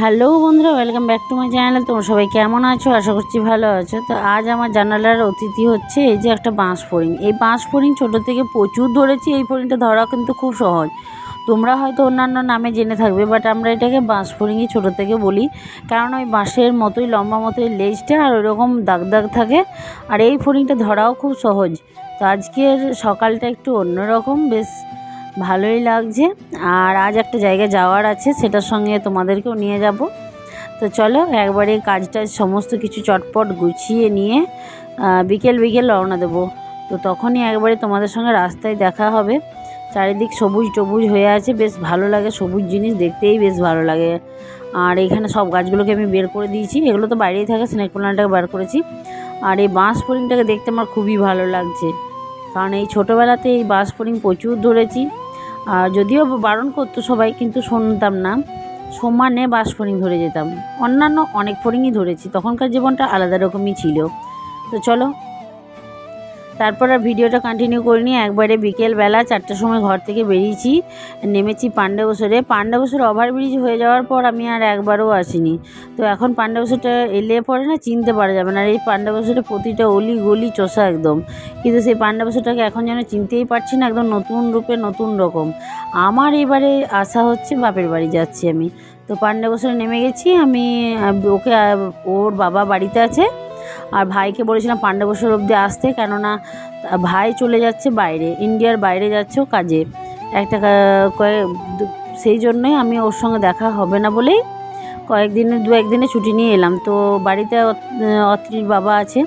Hello বন্ধুরা welcome back to my channel তোমরা সবাই কেমন আছো? আশা করছি ভালো আছো। তো আজ আমার জানালার অতিথি হচ্ছে এই যে একটা বাঁশ ফড়িং। এই বাঁশ ফড়িং ছোটো থেকে প্রচুর ধরেছি, এই ফড়িংটা ধরা কিন্তু খুব সহজ। তোমরা হয়তো অন্যান্য নামে জেনে থাকবে বাট আমরা এটাকে বাঁশ ফড়িংই ছোটো থেকে বলি। কারণ ওই বাঁশের মতোই, লম্বা মতোই লেজটা আর ওইরকম দাগ দাগ থাকে। আর এই ফড়িংটা ধরাও খুব সহজ। তো আজকের সকালটা একটু অন্যরকম, বেশ ভালোই লাগছে। আর আজ একটা জায়গায় যাওয়ার আছে, সেটার সঙ্গে তোমাদেরকেও নিয়ে যাব। তো চলো, একবারে কাজটা সমস্ত কিছু চটপট গুছিয়ে নিয়ে বিকেল বিকেল রওনা দেবো। তো তখনই একবারে তোমাদের সঙ্গে রাস্তায় দেখা হবে। চারিদিক সবুজ টবুজ হয়ে আছে, বেশ ভালো লাগে। সবুজ জিনিস দেখতেই বেশ ভালো লাগে। আর এখানে সব গাছগুলোকে আমি বের করে দিয়েছি। এগুলো তো বাইরেই থাকে, স্নেক প্লান্টটাকে বার করেছি। আর এই বাঁশ ফড়িংটাকে দেখতে আমার খুবই ভালো লাগছে। কারণ এই ছোটোবেলাতে এই বাঁশ ফড়িং প্রচুর ধরেছি। আর যদিও বারণ করতো সবাই, কিন্তু শুনতাম না। সমানে বাস ফড়িং ধরে যেতাম। অন্যান্য অনেক ফড়িংই ধরেছি। তখনকার জীবনটা আলাদা রকমই ছিল। তো চলো তারপর আর ভিডিওটা কন্টিনিউ করিনি, একবারে বিকেলবেলা চারটার সময় ঘর থেকে বেরিয়েছি, নেমেছি পাণ্ডবসরে। পাণ্ডবসর ওভারব্রিজ হয়ে যাওয়ার পর আমি আর একবারও আসিনি। তো এখন পাণ্ডবসরটা এলে পরে না চিনতে পারা যাবে না, আর এই পাণ্ডবসরে প্রতিটা অলি গলি চষা একদম। কিন্তু সেই পাণ্ডবসরটাকে এখন যেন চিনতেই পারছি না, একদম নতুন রূপে নতুন রকম। আমার এবারে আশা হচ্ছে বাপের বাড়ি যাচ্ছি আমি। তো পাণ্ডবসরে নেমে গেছি, আমি ওকে ওর বাবা বাড়িতে আছে। আর ভাইকে বলেছিলাম পাণ্ডবসর অবধি আসতে, কেননা ভাই চলে যাচ্ছে বাইরে, ইন্ডিয়ার বাইরে যাচ্ছে কাজে। একটা কয়েক সেই জন্যই আমি ওর সঙ্গে দেখা হবে না বলেই কয়েকদিনে, দু একদিনে ছুটি নিয়ে এলাম। তো বাড়িতে অত- অত্রির বাবা আছে।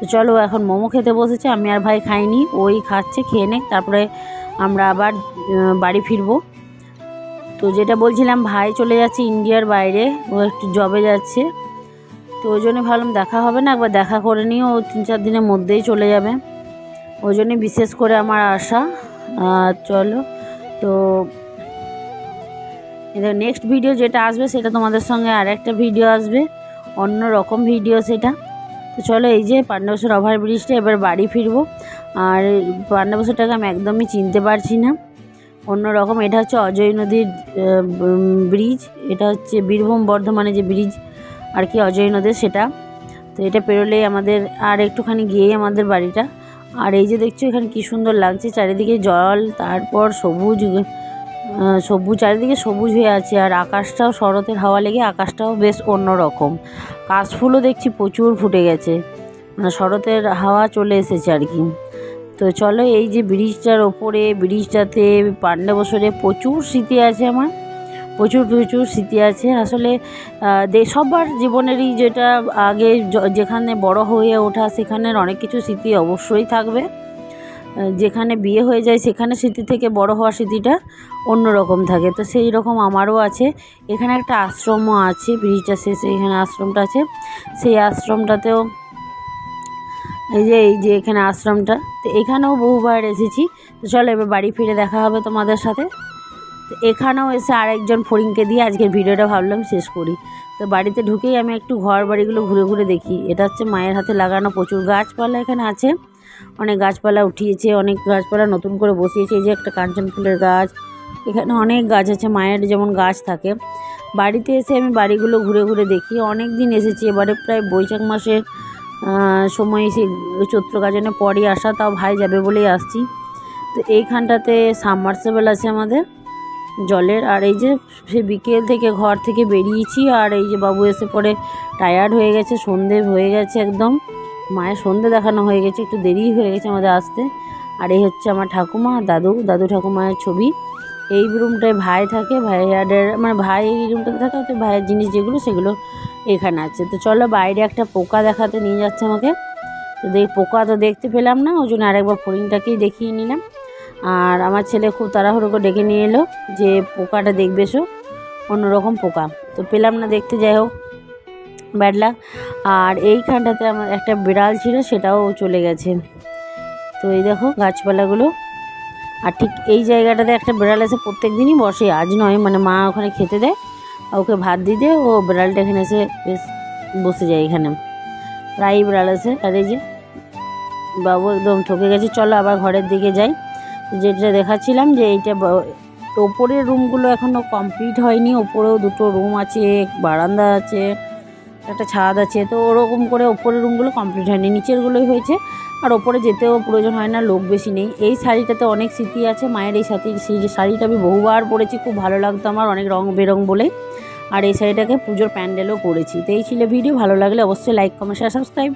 তো চলো এখন মোমো খেতে বসেছে, আমি আর ভাই খাইনি, ওই খাচ্ছে, খেয়ে নে তারপরে আমরা আবার বাড়ি ফিরবো। তো যেটা বলছিলাম, ভাই চলে যাচ্ছে ইন্ডিয়ার বাইরে, ও একটু জবে যাচ্ছে। তো ওই জন্য ভাবলাম দেখা হবে না, একবার দেখা করে নিয়ে ও তিন চার দিনের মধ্যেই চলে যাবে। ওই জন্যই বিশেষ করে আমার আশা। চলো, তো নেক্সট ভিডিও যেটা আসবে সেটা তোমাদের সঙ্গে আর একটা ভিডিও আসবে, অন্য রকম ভিডিও সেটা। তো চলো, এই যে পাণ্ডবসর ওভার ব্রিজটা এবার বাড়ি ফিরবো। আর পাণ্ডবসরটাকে আমি একদমই চিনতে পারছি না। অন্য রকম, এটা হচ্ছে অজয় নদীর ব্রিজ এটা হচ্ছে বীরভূম বর্ধমানে যে ব্রিজ আর কি অজয় নদের সেটা। তো এটা পেরোলেই আমাদের, আর একটুখানি গিয়েই আমাদের বাড়িটা। আর এই যে দেখছ এখানে কি সুন্দর লাগছে, চারিদিকে জল, তারপর সবুজ সবুজ, চারিদিকে সবুজ হয়ে আছে। আর আকাশটাও শরতের হাওয়া লেগে আকাশটাও বেশ অন্য রকম কাশফুলও দেখছি প্রচুর ফুটে গেছে। মানে শরতের হাওয়া চলে এসেছে আর কি। তো চলো এই যে ব্রিজটার ওপরে, ব্রিজটাতে পান্ডা বছরে প্রচুর স্মৃতি আছে আমার। প্রচুর প্রচুর স্মৃতি আছে। আসলে সবার জীবনেরই যেটা আগে যেখানে বড় হয়ে ওঠা, সেখানের অনেক কিছু স্মৃতি অবশ্যই থাকবে। যেখানে বিয়ে হয়ে যায়, সেখানে স্মৃতি থেকে বড় হওয়ার স্মৃতিটা অন্যরকম থাকে। তো সেই রকম আমারও আছে। এখানে একটা আশ্রমও আছে ব্রিজটা শেষে এখানে আশ্রমটা আছে। সেই আশ্রমটাতেও এই যে এই যে এখানে আশ্রমটা, তো এখানেও বহুবার এসেছি। তো চলো এবার বাড়ি ফিরে দেখা হবে তোমাদের সাথে। তো এখানেও এসে আরেকজন ফড়িংকে দিয়ে আজকের ভিডিওটা ভাবলাম শেষ করি। তো বাড়িতে ঢুকেই আমি একটু ঘর বাড়িগুলো ঘুরে ঘুরে দেখি। এটা হচ্ছে মায়ের হাতে লাগানো প্রচুর গাছপালা এখানে আছে। অনেক গাছপালা উঠিয়েছে, অনেক গাছপালা নতুন করে বসিয়েছে। এই যে একটা কাঞ্চন ফুলের গাছ, এখানে অনেক গাছ আছে। মায়ের যেমন গাছ থাকে। বাড়িতে এসে আমি বাড়িগুলো ঘুরে ঘুরে দেখি। অনেক দিন এসেছি, এবারে প্রায় বৈশাখ মাসের সময় সে চৈত্র গাজনের পরই আসা, তাও ভাই যাবে বলেই আসছি। তো এইখানটাতে সাবমার্সেবল আছে আমাদের। জলের। আর এই যে সে বিকেল থেকে ঘর থেকে বেরিয়েছি, আর এই যে বাবু এসে পরে টায়ার্ড হয়ে গেছে, সন্ধে হয়ে গেছে একদম। মায়ের সন্ধে দেখানো হয়ে গেছে, একটু দেরি হয়ে গেছে আমাদের আসতে। আর এই হচ্ছে আমার ঠাকুমা, দাদু দাদু ঠাকুমায়ের ছবি। এই রুমটায় ভাই থাকে, ভাইয়াদের মানে ভাই এই রুমটাতে থাকে তো ভাইয়ের জিনিস যেগুলো সেগুলো এখানে আছে। তো চলো বাইরে একটা পোকা দেখাতে নিয়ে যাচ্ছে আমাকে। তো দেখ, পোকা তো দেখতে পেলাম না, ওই জন্য আরেকবার ফড়িংটাকেই দেখিয়ে নিলাম। আর আমার ছেলে খুব তাড়াহুড়ো করে ডেকে নিয়ে এলো যে পোকাটা দেখবে এসো অন্যরকম পোকা। তো পেলাম না দেখতে, যাই হোক ব্যাড লাক আর এইখানটাতে আমার একটা বিড়াল ছিল, সেটাও চলে গেছে। তো এই দেখো গাছপালাগুলো। আর ঠিক এই জায়গাটাতে একটা বিড়াল এসে প্রত্যেক দিনই বসে, আজ নয় মানে মা ওখানে খেতে দেয়। ওকে ভাত দিয়ে দিয়ে ও বিড়ালটা এখানে এসে বেশ বসে যায় এখানে। প্রায়ই বিড়াল আসে আর এই যে বাবু একদম ঠকে গেছে। চলো আবার ঘরের দিকে যাই। যেটা দেখাচ্ছিলাম যে এইটা ওপরের রুমগুলো এখনও কমপ্লিট হয়নি। ওপরেও দুটো রুম আছে বারান্দা আছে, একটা ছাদ আছে। তো ওরকম করে ওপরের রুমগুলো কমপ্লিট হয়নি, নিচেরগুলোই হয়েছে। আর ওপরে যেতেও প্রয়োজন হয় না, লোক বেশি নেই। এই শাড়িটাতে অনেক স্মৃতি আছে, মায়ের এই সাথে সেই শাড়িটা আমি বহুবার পরেছি, খুব ভালো লাগতো আমার, অনেক রং বেরং বলে। আর এই শাড়িটাকে পুজোর প্যান্ডেলও করেছি তো এই ছিল ভিডিও, ভালো লাগলে অবশ্যই লাইক কমেন্ট শেয়ার সাবস্ক্রাইব